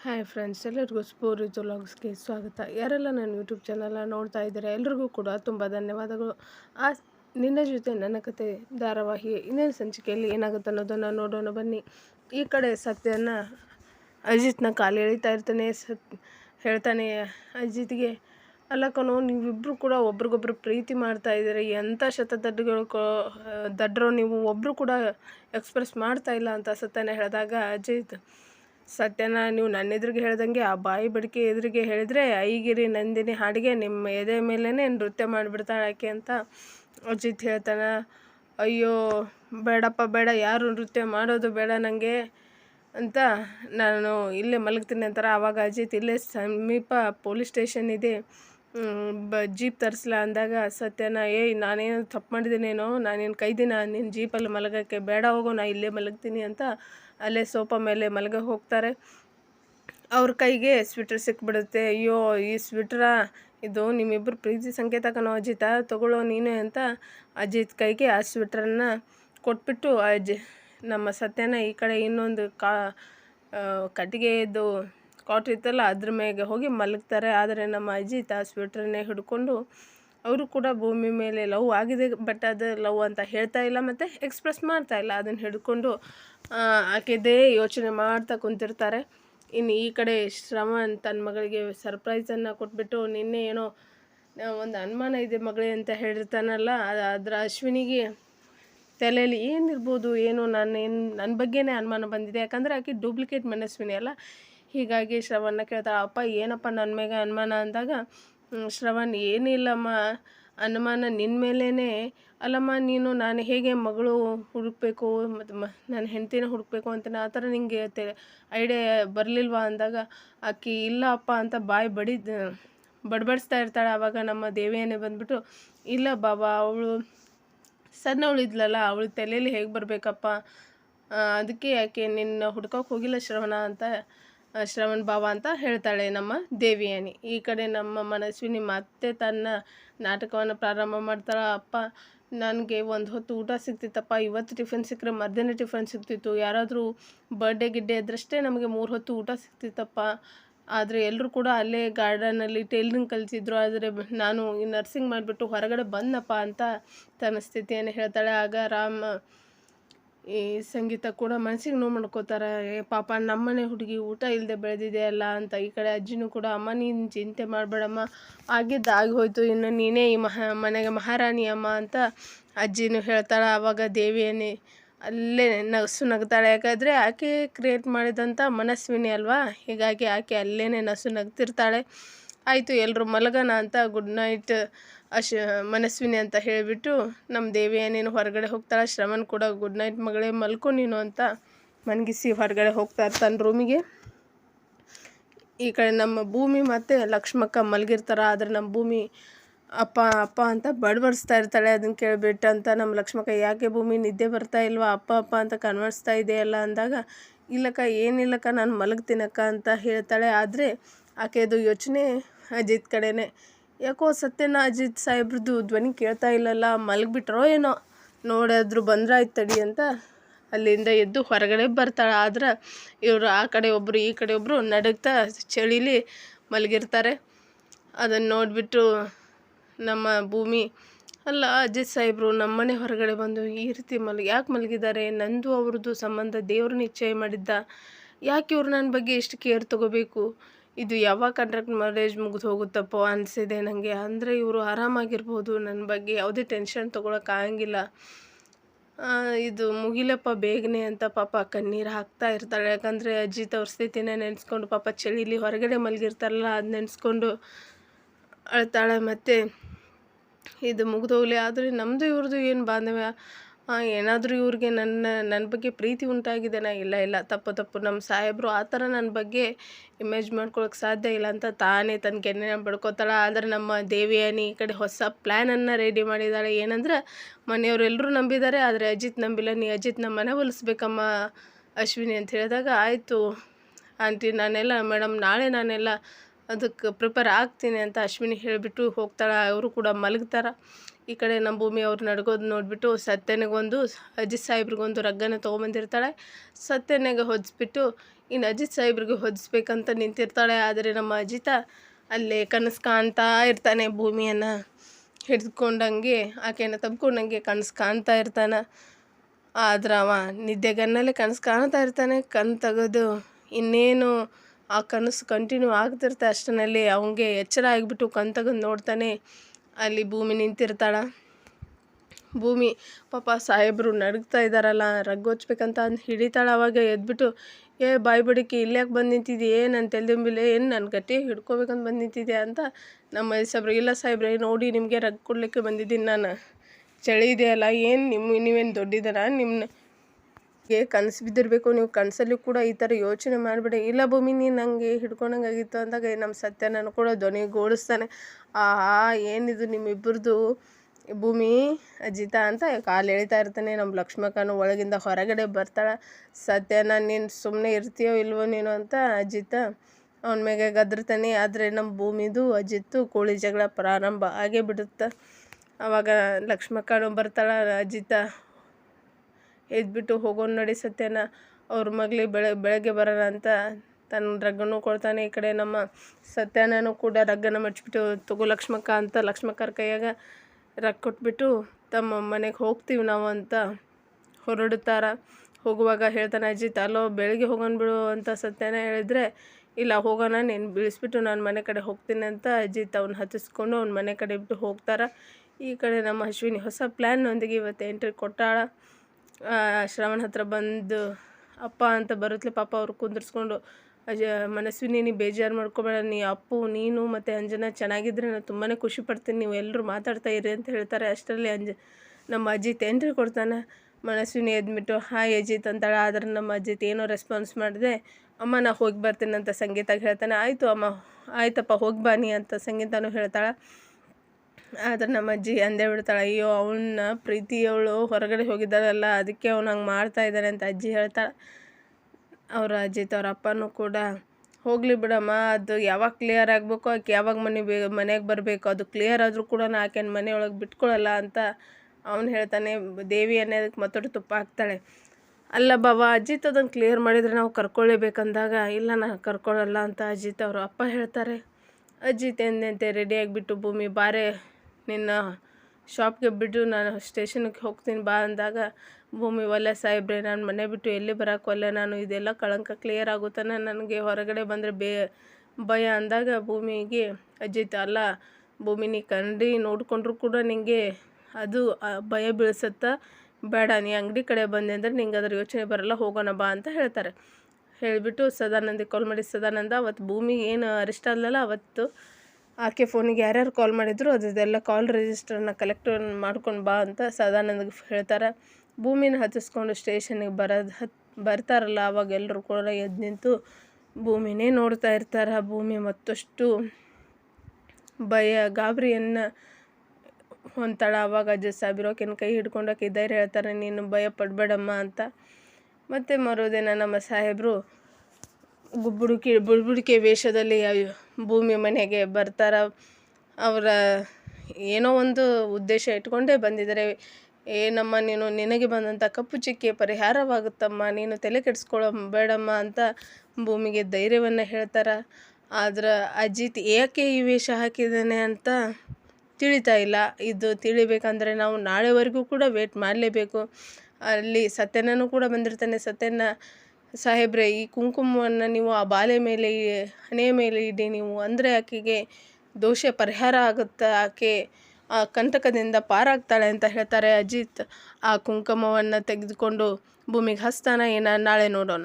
Hi friends ಎಲ್ಲರಿಗೂ ಸ್ಪೂರಿ ವ್ಲಾಗ್ಸ್ಗೆ ಸ್ವಾಗತ. ಯಾರೆಲ್ಲ ನನ್ನ ಯೂಟ್ಯೂಬ್ ಚಾನಲ್ನ ನೋಡ್ತಾ ಇದ್ದಾರೆ, ಎಲ್ರಿಗೂ ಕೂಡ ತುಂಬ ಧನ್ಯವಾದಗಳು. ಆ, ನಿನ್ನ ಜೊತೆ ನನ್ನ ಕತೆ ಧಾರಾವಾಹಿ ಇನ್ನೇನು ಸಂಚಿಕೆಯಲ್ಲಿ ಏನಾಗುತ್ತೆ ಅನ್ನೋದನ್ನು ನೋಡೋಣ ಬನ್ನಿ. ಈ ಕಡೆ ಸತ್ಯನ, ಅಜಿತ್ನ ಕಾಲು ಎಳಿತಾ ಇರ್ತಾನೆ, ಸತ್, ಹೇಳ್ತಾನೆ, ಅಜಿತ್ಗೆ, ಅಲ್ಲ ಕಣೋ ನೀವಿಬ್ಬರು ಕೂಡ ಒಬ್ರಿಗೊಬ್ರು ಪ್ರೀತಿ ಮಾಡ್ತಾ ಇದ್ದಾರೆ. ಎಂಥ ಶತದಡ್ಡುಗಳು ಕೋ ದಡ್ಡರು ನೀವು ಒಬ್ಬರು ಕೂಡ ಎಕ್ಸ್ಪ್ರೆಸ್ ಮಾಡ್ತಾ ಇಲ್ಲ ಅಂತ ಸತ್ಯನ ಹೇಳಿದಾಗ ಅಜಿತ್ ಸತ್ಯನ ನೀವು ನನ್ನ ಎದುರಿಗೆ ಹೇಳ್ದಂಗೆ ಆ ಬಾಯಿ ಬಡಿಕೆ ಎದುರಿಗೆ ಹೇಳಿದ್ರೆ, ಐಗಿರಿ ನಂದಿನಿ ಹಾಡಿಗೆ, ನಿಮ್ಮ ಎದೆ ಮೇಲೇ ನೃತ್ಯ ಮಾಡಿಬಿಡ್ತಾಳೆ ಆಕೆ ಅಂತ ಅಜಿತ್ ಹೇಳ್ತಾನೆ. ಅಯ್ಯೋ, ಬೇಡಪ್ಪ, ಬೇಡ, ಯಾರು ನೃತ್ಯ ಮಾಡೋದು ಬೇಡ ನನಗೆ ಅಂತ ನಾನು ಇಲ್ಲೇ ಮಲಗ್ತೀನಿ ಅಂತಾರೆ. ಆವಾಗ ಅಜಿತ್ ಇಲ್ಲೇ ಸಮೀಪ ಪೊಲೀಸ್ ಸ್ಟೇಷನ್ ಇದೆ. ಬ, ಜೀಪ್ ತರಿಸ್ಲಾ ಅಂದಾಗ ಸತ್ಯನ, ಏಯ್, ನಾನೇನು ತಪ್ಪು ಮಾಡಿದ್ದೀನೇನೋ ನಾನೇನು ಕೈದಿನ? ನಿನ್ನ ಜೀಪಲ್ಲಿ ಮಲಗೋಕ್ಕೆ ಬೇಡ ಹೋಗೋ, ನಾ ಇಲ್ಲೇ ಮಲಗ್ತೀನಿ ಅಂತ ಅಲ್ಲೇ ಸೋಫಾ ಮೇಲೆ ಮಲಗ ಹೋಗ್ತಾರೆ. ಅವ್ರ ಕೈಗೆ ಸ್ವೆಟ್ರ್ ಸಿಕ್ಬಿಡುತ್ತೆ. ಅಯ್ಯೋ, ಈ ಸ್ವಿಟ್ರ ಇದು ನಿಮ್ಮಿಬ್ಬರು ಪ್ರೀತಿ ಸಂಕೇತ ಕಣೋ ಅಜಿತ? ತಗೊಳ್ಳೋ ನೀನು ಅಂತ ಅಜಿತ್ ಕೈಗೆ ಆ ಸ್ವೆಟ್ರನ್ನು ಕೊಟ್ಬಿಟ್ಟು, ಅಜ್, ನಮ್ಮ ಸತ್ಯನ ಈ ಕಡೆ ಇನ್ನೊಂದು ಕಾ ಕಟ್ಟಿಗೆಯದ್ದು ಕಾಟ್ ಇತ್ತಲ್ಲ, ಅದ್ರ ಮೇಲೆ ಹೋಗಿ ಮಲಗ್ತಾರೆ. ಆದರೆ ನಮ್ಮ ಅಜಿತ್ ಆ ಸ್ವೆಟ್ರನ್ನೇ ಹಿಡ್ಕೊಂಡು ಅವರು ಕೂಡ ಭೂಮಿ ಮೇಲೆ ಲವ್ ಆಗಿದೆ ಬಟ್ ಅದು ಲವ್ ಅಂತ ಹೇಳ್ತಾ ಇಲ್ಲ, ಮತ್ತು ಎಕ್ಸ್ಪ್ರೆಸ್ ಮಾಡ್ತಾ ಇಲ್ಲ. ಅದನ್ನು ಹಿಡ್ಕೊಂಡು ಆಕೆದೇ ಯೋಚನೆ ಮಾಡ್ತಾ ಕುಂತಿರ್ತಾರೆ. ಇನ್ನು ಈ ಕಡೆ ಶ್ರವಣ್ ತನ್ನ ಮಗಳಿಗೆ ಸರ್ಪ್ರೈಸನ್ನು ಕೊಟ್ಬಿಟ್ಟು, ನಿನ್ನೆ ಏನೋ ಒಂದು ಅನುಮಾನ ಇದೆ ಮಗಳೇ ಅಂತ ಹೇಳಿರ್ತಾನಲ್ಲ ಅದರ ಅಶ್ವಿನಿಗೆ ತಲೆಯಲ್ಲಿ ಏನಿರ್ಬೋದು, ಏನು ನಾನು ಏನು ನನ್ನ ಬಗ್ಗೆನೇ ಅನುಮಾನ ಬಂದಿದೆ. ಯಾಕಂದರೆ ಆಕೆ ಡೂಪ್ಲಿಕೇಟ್ ಮನಸ್ವಿನಿ ಅಲ್ಲ. ಹೀಗಾಗಿ ಶ್ರವಣ್ಣ ಕೇಳ್ತಾಳೆ ಅಪ್ಪ, ಏನಪ್ಪ ನನ್ನ ಮೇಲೆ ಅನುಮಾನ? ಅಂದಾಗ ಶ್ರವಣ್ ಏನಿಲ್ಲಮ್ಮ ಅನುಮಾನ ನಿನ್ನ ಮೇಲೇ ಅಲ್ಲಮ್ಮ, ನೀನು, ನಾನು ಹೇಗೆ ಮಗಳು ಹುಡುಕಬೇಕು ಮತ್ತು ಮ, ನನ್ನ ಹೆಂಡ್ತಿನ ಹುಡುಕಬೇಕು ಅಂತ ಆ ಥರ ನಿಂಗೆ ತೆ ಐಡಿಯಾ ಬರಲಿಲ್ವಾ ಅಂದಾಗ, ಆಕೆ ಇಲ್ಲ ಅಪ್ಪ ಅಂತ ಬಾಯಿ ಬಡಿದ, ಬಡಬಡಿಸ್ತಾ ಇರ್ತಾಳೆ ಆವಾಗ ನಮ್ಮ ದೇವಿಯನ್ನೇ ಬಂದುಬಿಟ್ಟು, ಇಲ್ಲ ಬಾಬಾ, ಅವಳು ಸಣ್ಣವಳು ಇದ್ಲಲ್ಲ, ಅವಳ ತಲೆಯಲ್ಲಿ ಹೇಗೆ ಬರಬೇಕಪ್ಪ? ಅದಕ್ಕೆ ಯಾಕೆ ನಿನ್ನ ಹುಡ್ಕೋಕೆ ಹೋಗಿಲ್ಲ ಶ್ರವಣ ಅಂತ ಶ್ರವಣ್ ಭಾವ ಅಂತ ಹೇಳ್ತಾಳೆ ನಮ್ಮ ದೇವಿಯಾನಿ ಈ ಕಡೆ ನಮ್ಮ ಮನಸ್ವಿನಿ ಮತ್ತೆ ತನ್ನ ನಾಟಕವನ್ನು ಪ್ರಾರಂಭ ಮಾಡ್ತಾಳೆ. ಅಪ್ಪ, ನನಗೆ ಒಂದು ಹೊತ್ತು ಊಟ ಸಿಗ್ತಿತ್ತಪ್ಪ. ಇವತ್ತು ಟಿಫನ್ ಸಿಕ್ಕರೆ ಮಧ್ಯಾಹ್ನ ಟಿಫನ್ ಸಿಗ್ತಿತ್ತು. ಯಾರಾದರೂ ಬರ್ಡೇ ಗಿಡ್ಡೆ ಇದ್ರಷ್ಟೇ ನಮಗೆ ಮೂರು ಹೊತ್ತು ಊಟ ಸಿಗ್ತಿತ್ತಪ್ಪ. ಆದರೆ ಎಲ್ಲರೂ ಕೂಡ ಅಲ್ಲೇ ಗಾರ್ಡನಲ್ಲಿ ಟೈಲರಿಂಗ್ ಕಲಿತಿದ್ರು ಆದರೆ ನಾನು ಈ ನರ್ಸಿಂಗ್ ಮಾಡಿಬಿಟ್ಟು ಹೊರಗಡೆ ಬಂದಪ್ಪ ಅಂತ ತನ್ನ ಸ್ಥಿತಿಯನ್ನು ಹೇಳ್ತಾಳೆ. ಆಗ ರಾಮ ಈ ಸಂಗೀತ ಕೂಡ ಮನಸ್ಸಿಗೆ ನೋವು ಮಾಡ್ಕೋತಾರೆ. ಏ ಪಾಪ ನಮ್ಮನೆ ಹುಡುಗಿ ಊಟ ಇಲ್ಲದೆ ಬೆಳೆದಿದೆ ಅಲ್ಲ ಅಂತ ಈ ಕಡೆ ಅಜ್ಜಿನೂ ಕೂಡ, ಅಮ್ಮ, ನೀನು ಚಿಂತೆ ಮಾಡಬೇಡಮ್ಮ, ಆಗಿದ್ದು ಆಗಿ ಇನ್ನು ನೀನೇ ಈ ಮಹಾ, ಮನೆಗೆ ಮಹಾರಾಣಿ ಅಮ್ಮ ಅಂತ ಅಜ್ಜಿನೂ ಹೇಳ್ತಾಳೆ. ಆವಾಗ ದೇವಿಯನ್ನೇ ಅಲ್ಲೇ ನಸು ನಗ್ತಾಳೆ. ಯಾಕಂದರೆ ಆಕೆ ಕ್ರಿಯೇಟ್ ಮಾಡಿದಂಥ ಮನಸ್ವಿನಿ ಅಲ್ವಾ? ಹೀಗಾಗಿ ಆಕೆ ಅಲ್ಲೇ ನಸು ನಗ್ತಿರ್ತಾಳೆ. ಆಯಿತು ಎಲ್ಲರೂ ಮಲಗೋಣ ಅಂತ ಗುಡ್ ನೈಟ್ ಅಶ್ ಮನಸ್ವಿನಿ ಅಂತ ಹೇಳಿಬಿಟ್ಟು ನಮ್ಮ ದೇವಿ ಏನೇನು ಹೊರಗಡೆ ಹೋಗ್ತಾಳೆ, ಶ್ರವಣ್ ಕೂಡ ಗುಡ್ ನೈಟ್ ಮಗಳೇ ಮಲ್ಕೊ ನೀನು ಅಂತ ಮನಗಿಸಿ ಹೊರಗಡೆ ಹೋಗ್ತಾ ತನ್ನ ರೂಮಿಗೆ ಈ ಕಡೆ ನಮ್ಮ ಭೂಮಿ ಮತ್ತು ಲಕ್ಷ್ಮಕ್ಕ ಮಲಗಿರ್ತಾರ, ಆದರೆ ನಮ್ಮ ಭೂಮಿ ಅಪ್ಪ ಅಪ್ಪ ಅಂತ ಬಡಬಡಿಸ್ತಾ ಇರ್ತಾಳೆ ಅದನ್ನು ಕೇಳಿಬಿಟ್ಟು ಅಂತ ನಮ್ಮ ಲಕ್ಷ್ಮಕ್ಕ, ಯಾಕೆ ಭೂಮಿ ನಿದ್ದೆ ಬರ್ತಾ ಇಲ್ವಾ? ಅಪ್ಪ ಅಪ್ಪ ಅಂತ ಕನ್ವರ್ಸ್ತಾ ಇದೆಯಲ್ಲ ಅಂದಾಗ, ಇಲ್ಲಕ್ಕ, ಏನಿಲ್ಲಕ್ಕ, ನಾನು ಮಲಗ್ತೀನಕ್ಕ ಅಂತ ಹೇಳ್ತಾಳೆ. ಆದರೆ ಆಕೆದು ಯೋಚನೆ ಅಜಿತ್ ಕಡೆನೇ. ಯಾಕೋ ಸತ್ಯನ ಅಜಿತ್ ಸಾಹೇಬ್ರದ್ದು ಧ್ವನಿ ಕೇಳ್ತಾ ಇಲ್ಲಲ್ಲ, ಮಲಗಿಬಿಟ್ರೋ ಏನೋ. ನೋಡಿದ್ರು ಬಂದ್ರಾಯ್ತು ತಡಿ ಅಂತ ಅಲ್ಲಿಂದ ಎದ್ದು ಹೊರಗಡೆ ಬರ್ತಾಳೆ ಆದ್ರೆ ಇವರು ಆ ಕಡೆ ಒಬ್ಬರು ಈ ಕಡೆ ಒಬ್ಬರು ನಡುಗ್ತಾ ಚಳಿಲಿ ಮಲಗಿರ್ತಾರೆ. ಅದನ್ನು ನೋಡಿಬಿಟ್ಟು ನಮ್ಮ ಭೂಮಿ, ಅಲ್ಲ ಅಜಿತ್ ಸಾಹೇಬರು ನಮ್ಮನೆ ಹೊರಗಡೆ ಬಂದು ಈ ರೀತಿ ಮಲಗಿ, ಯಾಕೆ ಮಲಗಿದ್ದಾರೆ? ನಂದು ಅವ್ರದ್ದು ಸಂಬಂಧ ದೇವ್ರು ನಿಶ್ಚಯ ಮಾಡಿದ್ದ. ಯಾಕೆ ಇವ್ರು ನನ್ನ ಬಗ್ಗೆ ಎಷ್ಟು ಕೇರ್ ತಗೋಬೇಕು? ಇದು ಯಾವಾಗ ಕಾಂಟ್ರಾಕ್ಟ್ ಮ್ಯಾರೇಜ್ ಮುಗಿದು ಹೋಗುತ್ತಪ್ಪೋ ಅನಿಸಿದೆ ನನಗೆ ಅಂದರೆ ಇವರು ಆರಾಮಾಗಿರ್ಬೋದು ನನ್ನ ಬಗ್ಗೆ, ಯಾವುದೇ ಟೆನ್ಷನ್ ತೊಗೊಳಕ್ಕಾಗಂಗಿಲ್ಲ ಇದು ಮುಗಿಲಪ್ಪ ಬೇಗನೆ ಅಂತ ಪಾಪ ಕಣ್ಣೀರು ಹಾಕ್ತಾ ಇರ್ತಾಳೆ. ಯಾಕಂದರೆ ಅಜ್ಜಿ ತವ್ರ ಸ್ಥಿತಿನ ನೆನೆಸ್ಕೊಂಡು ಪಾಪ ಚಳಿಲಿ ಹೊರಗಡೆ ಮಲಗಿರ್ತಾರಲ್ಲ, ಅದು ನೆನೆಸ್ಕೊಂಡು ಅಳ್ತಾಳೆ. ಮತ್ತು ಇದು ಮುಗಿದೋಗ್ಲಿ ಆದರೆ ನಮ್ಮದು ಇವ್ರದ್ದು ಏನು ಬಾಂಧವ್ಯ? ಏನಾದರೂ ಇವ್ರಿಗೆ ನನ್ನ ನನ್ನ ಬಗ್ಗೆ ಪ್ರೀತಿ ಉಂಟಾಗಿದೆನಾ? ಇಲ್ಲ ಇಲ್ಲ, ತಪ್ಪು ತಪ್ಪು. ನಮ್ಮ ಸಾಹೇಬರು ಆ ಥರ ನನ್ನ ಬಗ್ಗೆ ಇಮೇಜ್ ಮಾಡ್ಕೊಳಕ್ಕೆ ಸಾಧ್ಯ ಇಲ್ಲ ಅಂತ ತಾನೇ ತನ್ನ ಕೆನ್ನೆನ ಬಡ್ಕೋತಾಳೆ. ಆದರೆ ನಮ್ಮ ದೇವಿಯಾನಿ ಈ ಕಡೆ ಹೊಸ ಪ್ಲ್ಯಾನನ್ನು ರೆಡಿ ಮಾಡಿದ್ದಾಳೆ ಏನಂದ್ರೆ ಮನೆಯವರೆಲ್ಲರೂ ನಂಬಿದ್ದಾರೆ ಆದರೆ ಅಜಿತ್ ನಂಬಿಲ್ಲ. ನೀ ಅಜಿತ್ ನಮ್ಮ ಮನೆ ಹೊಲಿಸ್ಬೇಕಮ್ಮ ಅಶ್ವಿನಿ ಅಂತ ಹೇಳಿದಾಗ, ಆಯಿತು ಆಂಟಿ, ನಾನೆಲ್ಲ ಮೇಡಮ್ ನಾಳೆ ನಾನೆಲ್ಲ ಅದಕ್ಕೆ ಪ್ರಿಪೇರ್ ಆಗ್ತೀನಿ ಅಂತ ಅಶ್ವಿನಿ ಹೇಳಿಬಿಟ್ಟು ಹೋಗ್ತಾಳೆ. ಅವರು ಕೂಡ ಮಲಗ್ತಾರೆ. ಈ ಕಡೆ ನಮ್ಮ ಭೂಮಿ ಅವ್ರು ನಡ್ಗೋದು ನೋಡಿಬಿಟ್ಟು ಸತ್ಯನಿಗೊಂದು ಅಜಿತ್ ಸಾಹೇಬ್ರಿಗೊಂದು ರಗ್ಗನ ತೊಗೊಂಬಂದಿರ್ತಾಳೆ. ಸತ್ಯನಿಗೆ ಹೊದಿಸ್ಬಿಟ್ಟು ಇನ್ನು ಅಜಿತ್ ಸಾಹೇಬ್ರಿಗೆ ಹೊದಿಸ್ಬೇಕಂತ ನಿಂತಿರ್ತಾಳೆ, ಆದರೆ ನಮ್ಮ ಅಜಿತ ಅಲ್ಲೇ ಕನಸು ಕಾಣ್ತಾ ಇರ್ತಾನೆ ಭೂಮಿಯನ್ನು ಹಿಡಿದುಕೊಂಡಂಗೆ ಆಕೆಯನ್ನು ತಬ್ಕೊಂಡಂಗೆ ಕನಸು ಕಾಣ್ತಾ ಇರ್ತಾನೆ. ಆದ್ರೆ ಅವ ನಿದ್ದೆಗನ್ನಲ್ಲೇ ಕನಸು ಕಾಣ್ತಾ ಇರ್ತಾನೆ, ಕಣ್ ತೆಗೆದು ಇನ್ನೇನು ಆ ಕನಸು ಕಂಟಿನ್ಯೂ ಆಗ್ತಿರ್ತೆ ಅಷ್ಟರಲ್ಲಿ. ಅವನಿಗೆ ಎಚ್ಚರ ಆಗಿಬಿಟ್ಟು ಕಣ್ ತೆಗೆದು ನೋಡ್ತಾನೆ. ಅಲ್ಲಿ ಭೂಮಿ ನಿಂತಿರ್ತಾಳೆ. ಭೂಮಿ, ಪಾಪ ಸಾಹೇಬರು ನಡುಗ್ತಾ ಇದ್ದಾರಲ್ಲ ರಗ್ಗೊಚ್ಬೇಕಂತ ಅಂದು ಹಿಡಿತಾಳೆ ಅವಾಗ ಎದ್ಬಿಟ್ಟು, ಏ, ಬಾಯಿ ಬಡಿಕೆ, ಇಲ್ಯಾಕೆ ಬಂದು ಏ ನನ್ನ ತೆಲ್ದಿಂಬಿಲ್ಲ ಏನು ನನ್ನ ಗಟ್ಟಿ ಹಿಡ್ಕೋಬೇಕಂತ ಬಂದು ನಿಂತಿದ್ದೆ ಅಂತ ನಮ್ಮ ಸಾಹೇಬ್ರು ಇಲ್ಲ ಸಾಹೇಬ್ರೆ, ನೋಡಿ ನಿಮಗೆ ರಗ್ ಕೊಡಲಿಕ್ಕೆ ಬಂದಿದ್ದೀನಿ ನಾನು. ಚಳಿ ಇದೆಯಲ್ಲ, ಏನು ನಿಮ್ಮ ನೀವೇನು ದೊಡ್ಡಿದ್ದೀರಾ ನಿಮ್ಮನ್ನ ಗೆ ಕನಸು ಬಿದ್ದಿರಬೇಕು. ನೀವು ಕನಸಲ್ಲಿ ಕೂಡ ಈ ಥರ ಯೋಚನೆ ಮಾಡಿಬಿಡಿ. ಇಲ್ಲ ಭೂಮಿ, ನೀನು ನನಗೆ ಹಿಡ್ಕೊಂಡಂಗೆ ಅಂದಾಗ ನಮ್ಮ ಸತ್ಯನ ಕೂಡ ಧ್ವನಿಗೂಡಿಸ್ತಾನೆ ಆ ಏನಿದು ನಿಮ್ಮಿಬ್ಬರದು ಭೂಮಿ? ಅಜಿತ ಅಂತ ಕಾಲು ಎಳಿತಾ ಇರ್ತಾನೆ. ನಮ್ಮ ಲಕ್ಷ್ಮಕ್ಕನು ಒಳಗಿಂದ ಹೊರಗಡೆ ಬರ್ತಾಳೆ. ಸತ್ಯನ, ನೀನು ಸುಮ್ಮನೆ ಇರ್ತೀಯೋ ಇಲ್ವೋ ನೀನು ಅಂತ ಅಜಿತ ಅವನ ಮೇಲೆ ಗದ್ರತಾನೆ ಆದರೆ ನಮ್ಮ ಭೂಮಿದು ಅಜಿತ್ತು ಕೋಳಿ ಜಗಳ ಪ್ರಾರಂಭ ಆಗೇ ಬಿಡುತ್ತೆ. ಆವಾಗ ಲಕ್ಷ್ಮಕ್ಕನು ಬರ್ತಾಳೆ. ಅಜಿತ ಎದ್ಬಿಟ್ಟು ಹೋಗೋಣ ನಡಿ ಸತ್ಯನ ಅವ್ರ ಮಗಳಿಗೆ ಬೆಳೆ, ಬೆಳಗ್ಗೆ ಬರೋಣ ಅಂತ ತನ್ನ ರಗ್ಗನು ಕೊಡ್ತಾನೆ ಈ ಕಡೆ. ನಮ್ಮ ಸತ್ಯನೂ ಕೂಡ ರಗ್ಗನ ಮಡ್ಚಿಬಿಟ್ಟು ತಗೋ ಲಕ್ಷ್ಮಕ್ಕ ಅಂತ ಲಕ್ಷ್ಮಕ್ಕರ ಕೈಯಾಗ ರಗ್ ಕೊಟ್ಬಿಟ್ಟು ತಮ್ಮ ಮನೆಗೆ ಹೋಗ್ತೀವಿ ನಾವು ಅಂತ ಹೊರಡುತ್ತಾರ. ಹೋಗುವಾಗ ಹೇಳ್ತಾನೆ, ಅಜ್ಜಿ ಅಲ್ಲೋ ಬೆಳಗ್ಗೆ ಹೋಗೋಣ ಬಿಡು ಅಂತ ಸತ್ಯನ ಹೇಳಿದ್ರೆ, ಇಲ್ಲ, ಹೋಗೋಣ, ನೀನು ಬೀಳಿಸ್ಬಿಟ್ಟು ನಾನು ಮನೆ ಕಡೆ ಹೋಗ್ತೀನಿ ಅಂತ ಅಜ್ಜಿ ಅವ್ನ ಹತ್ತಿಸ್ಕೊಂಡು ಅವ್ನ ಮನೆ ಕಡೆ ಬಿಟ್ಟು ಹೋಗ್ತಾರೆ. ಈ ಕಡೆ ನಮ್ಮ ಅಶ್ವಿನಿ ಹೊಸ ಪ್ಲ್ಯಾನ್ನೊಂದಿಗೆ ಇವತ್ತು ಎಂಟ್ರಿ ಕೊಟ್ಟಾಳ. ಶ್ರವಣ್ ಹತ್ರ ಬಂದು ಅಪ್ಪ ಅಂತ ಬರುತ್ತಲೇ ಪಾಪ ಅವ್ರು ಕುಂದಿರ್ಸ್ಕೊಂಡು, ಅಜ ಮನಸ್ವಿನಿ ನೀ ಬೇಜಾರು ಮಾಡ್ಕೊಬೇಡ, ನೀ ಅಪ್ಪು, ನೀನು ಮತ್ತು ಅಂಜನಾ ಚೆನ್ನಾಗಿದ್ರೆ ನಾನು ತುಂಬಾ ಖುಷಿ ಪಡ್ತೀನಿ, ನೀವು ಎಲ್ಲರೂ ಮಾತಾಡ್ತಾ ಇರಿ ಅಂತ ಹೇಳ್ತಾರೆ. ಅಷ್ಟರಲ್ಲಿ ಅಂಜ, ನಮ್ಮ ಅಜಿತ್ ಎಂಟ್ರಿ ಕೊಡ್ತಾನೆ? ಮನಸ್ವಿನಿ ಎದ್ಬಿಟ್ಟು, ಹಾಯ್ ಅಜಿತ್ ಅಂತಾಳೆ. ಆದ್ರೆ ನಮ್ಮ ಅಜಿತ್ ಏನೋ ರೆಸ್ಪಾನ್ಸ್ ಮಾಡಿದೆ, ಅಮ್ಮ, ನಾ ಹೋಗಿ ಬರ್ತೀನಿ ಅಂತ ಸಂಗೀತಾಗ ಹೇಳ್ತಾನೆ. ಆಯಿತು ಅಮ್ಮ, ಆಯ್ತಪ್ಪ, ಹೋಗಿ ಬನ್ನಿ ಅಂತ ಸಂಗೀತನೂ ಹೇಳ್ತಾಳೆ. ಆದ್ರೆ ನಮ್ಮ ಅಜ್ಜಿ ಅಂದೇ ಬಿಡ್ತಾಳೆ, ಅಯ್ಯೋ ಅವನ್ನ ಪ್ರೀತಿಯವಳು ಹೊರಗಡೆ ಹೋಗಿದ್ದಾಳಲ್ಲ, ಅದಕ್ಕೆ ಅವ್ನು ಹಂಗೆ ಮಾಡ್ತಾ ಇದ್ದಾನೆ ಅಂತ ಅಜ್ಜಿ ಹೇಳ್ತಾಳೆ. ಅವ್ರ ಅಜಿತ್ ತವ್ರ ಅಪ್ಪನೂ ಕೂಡ, ಹೋಗಲಿ ಬಿಡಮ್ಮ, ಅದು ಯಾವಾಗ ಕ್ಲಿಯರ್ ಆಗಬೇಕು, ಆಕೆ ಯಾವಾಗ ಮನೆ ಬೇ, ಮನೆಗೆ ಬರಬೇಕು, ಅದು ಕ್ಲಿಯರ್ ಆದರೂ ಕೂಡ ನಾ ಆಕೆನ ಮನೆಯೊಳಗೆ ಬಿಟ್ಕೊಳ್ಳಲ್ಲ ಅಂತ ಅವನು ಹೇಳ್ತಾನೆ. ದೇವಿ ಅನ್ನೋದಕ್ಕೆ ಮತ್ತೊಟ್ಟು ತುಪ್ಪ ಹಾಕ್ತಾಳೆ. ಅಲ್ಲ ಬಾಬಾ ಅಜಿತ್ ಅದನ್ನು ಕ್ಲಿಯರ್ ಮಾಡಿದರೆ ನಾವು ಕರ್ಕೊಳ್ಳೇಬೇಕಂದಾಗ, ಇಲ್ಲ ನಾ ಕರ್ಕೊಳ್ಳಲ್ಲ ಅಂತ ಅಜಿತ್ ಅವರು ಅಪ್ಪ ಹೇಳ್ತಾರೆ. ಅಜಿತ್ ಎಂದಂತೆ ರೆಡಿ ಆಗಿಬಿಟ್ಟು ಭೂಮಿ ಬಾರೆ ನಿನ್ನ ಶಾಪ್ಗೆ ಬಿಟ್ಟು ನಾನು ಸ್ಟೇಷನ್ಗೆ ಹೋಗ್ತೀನಿ, ಬಾ ಅಂದಾಗ, ಭೂಮಿ ಒಲ್ಲೆ ಸಾಹೇಬ್ರೆ, ನಾನು ಮನೆ ಬಿಟ್ಟು ಎಲ್ಲಿ ಬರೋಕ್ಕೊಲ್ಲ ನಾನು? ಇದೆಲ್ಲ ಕಳಂಕ ಕ್ಲಿಯರ್ ಆಗುತ್ತಾನೆ ನನಗೆ ಹೊರಗಡೆ ಬಂದರೆ ಬೇ, ಭಯ ಅಂದಾಗ ಭೂಮಿಗೆ ಅಜಿತ್, ಅಲ್ಲ, ಭೂಮಿ ನೀ ಕಂಡು ನೋಡಿಕೊಂಡ್ರು ಕೂಡ ನಿಂಗೆ ಅದು ಭಯ ಬೀಳಿಸುತ್ತ? ಬೇಡ, ನೀ ಅಂಗಡಿ ಕಡೆ ಬಂದೆ ಅಂದರೆ ನಿಂಗೆ ಅದ್ರ ಯೋಚನೆ ಬರಲ್ಲ, ಹೋಗೋಣ ಬಾ ಅಂತ ಹೇಳ್ತಾರೆ. ಹೇಳಿಬಿಟ್ಟು ಸದಾನಂದಿ ಕಾಲ್ ಮಾಡಿ, ಸದಾನಂದ, ಅವತ್ತು ಭೂಮಿಗೆ ಏನು ಅರೆಸ್ಟ್ ಅಲ್ಲಲ್ಲ ಅವತ್ತು ಆಕೆ ಫೋನಿಗೆ ಯಾರ್ಯಾರು ಕಾಲ್ ಮಾಡಿದ್ರು ಅದೆಲ್ಲ ಕಾಲ್ ರಿಜಿಸ್ಟರ್ನ ಕಲೆಕ್ಟ್ ಮಾಡ್ಕೊಂಡು ಬಾ ಅಂತ ಸದಾನಂದಗೆ ಹೇಳ್ತಾರೆ. ಭೂಮಿನ ಹತ್ತಿಸ್ಕೊಂಡು ಸ್ಟೇಷನ್ಗೆ ಬರೋದು ಹತ್ ಬರ್ತಾರಲ್ಲ ಅವಾಗ ಎಲ್ಲರೂ ಕೂಡ ಎದ್ದು ನಿಂತು ಭೂಮಿನೇ ನೋಡ್ತಾ ಇರ್ತಾರೆ. ಭೂಮಿ ಮತ್ತಷ್ಟು ಭಯ, ಗಾಬರಿಯನ್ನು ಹೊಂತಾಳ ಆವಾಗ ಅಜ್ಜ ಸಾಬಿರೋಕಿನ ಕೈ ಹಿಡ್ಕೊಂಡೋಕೆ ಧೈರ್ಯ ಹೇಳ್ತಾರೆ, ನೀನು ಭಯ ಪಡಬೇಡಮ್ಮ ಅಂತ. ಮತ್ತು ಮರುದಿನ ನಮ್ಮ ಸಾಹೇಬರು ಗುಬ್ಬುಡುಕಿ ಬುಡ್ಬುಡಿಕೆ ವೇಷದಲ್ಲಿ ಭೂಮಿ ಮನೆಗೆ ಬರ್ತಾರ. ಅವರ ಏನೋ ಒಂದು ಉದ್ದೇಶ ಇಟ್ಕೊಂಡೇ ಬಂದಿದ್ದಾರೆ. ಏನಮ್ಮ ನೀನು, ನಿನಗೆ ಬಂದಂಥ ಕಪ್ಪು ಚಿಕ್ಕೆ ಪರಿಹಾರವಾಗುತ್ತಮ್ಮ, ನೀನು ತಲೆ ಕೆಡಿಸ್ಕೊಳ್ಳೋ ಬೇಡಮ್ಮ ಅಂತ ಭೂಮಿಗೆ ಧೈರ್ಯವನ್ನು ಹೇಳ್ತಾರೆ. ಆದ್ರೆ ಅಜಿತ್ ಏಕೆ ಈ ವೇಷ ಹಾಕಿದ್ದಾನೆ ಅಂತ ತಿಳಿತಾ ಇಲ್ಲ. ಇದು ತಿಳಿಬೇಕಂದ್ರೆ ನಾವು ನಾಳೆವರೆಗೂ ಕೂಡ ವೇಟ್ ಮಾಡಲೇಬೇಕು. ಅಲ್ಲಿ ಸತ್ಯನೂ ಕೂಡ ಬಂದಿರ್ತಾನೆ. ಸತ್ಯನ ಸಾಹೇಬ್ರೆ, ಈ ಕುಂಕುಮವನ್ನು ನೀವು ಆ ಬಾಲೆ ಮೇಲೆ ಹಣೆಯ ಮೇಲೆ ಇಡಿ ನೀವು. ಅಂದರೆ ಆಕೆಗೆ ದೋಷ ಪರಿಹಾರ ಆಗುತ್ತೆ? ಆಕೆ ಆ ಕಂಟಕದಿಂದ ಪಾರಾಗ್ತಾಳೆ ಅಂತ ಹೇಳ್ತಾರೆ ಅಜಿತ್. ಆ ಕುಂಕುಮವನ್ನು ತೆಗೆದುಕೊಂಡು ಭೂಮಿಗೆ ಹಸ್ತಾನ ಏನ? ನಾಳೆ ನೋಡೋಣ.